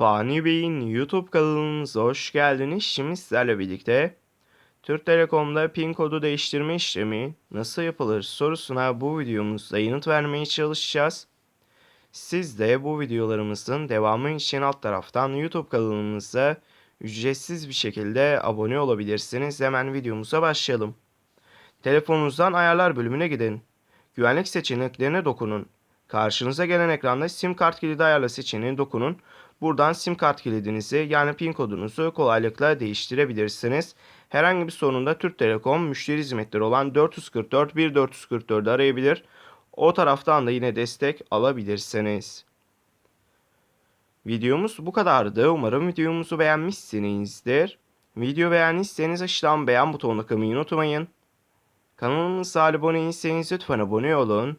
Fani Bey'in YouTube kanalımıza hoş geldiniz. Şimdi sizlerle birlikte Türk Telekom'da pin kodu değiştirme işlemi nasıl yapılır sorusuna bu videomuzda yanıt vermeye çalışacağız. Siz de bu videolarımızın devamı için alt taraftan YouTube kanalımıza ücretsiz bir şekilde abone olabilirsiniz. Hemen videomuza başlayalım. Telefonunuzdan ayarlar bölümüne gidin. Güvenlik seçeneklerine dokunun. Karşınıza gelen ekranda sim kart kilidi ayarla seçeneğine dokunun. Buradan sim kart kilidinizi yani pin kodunuzu kolaylıkla değiştirebilirsiniz. Herhangi bir sorunda Türk Telekom müşteri hizmetleri olan 444 1444'ü arayabilir. O taraftan da yine destek alabilirsiniz. Videomuz bu kadardı. Umarım videomuzu beğenmişsinizdir. Video beğendiyseniz aşağıdan beğen butonuna kılmayı unutmayın. Kanalımıza abone değilseniz lütfen abone olun.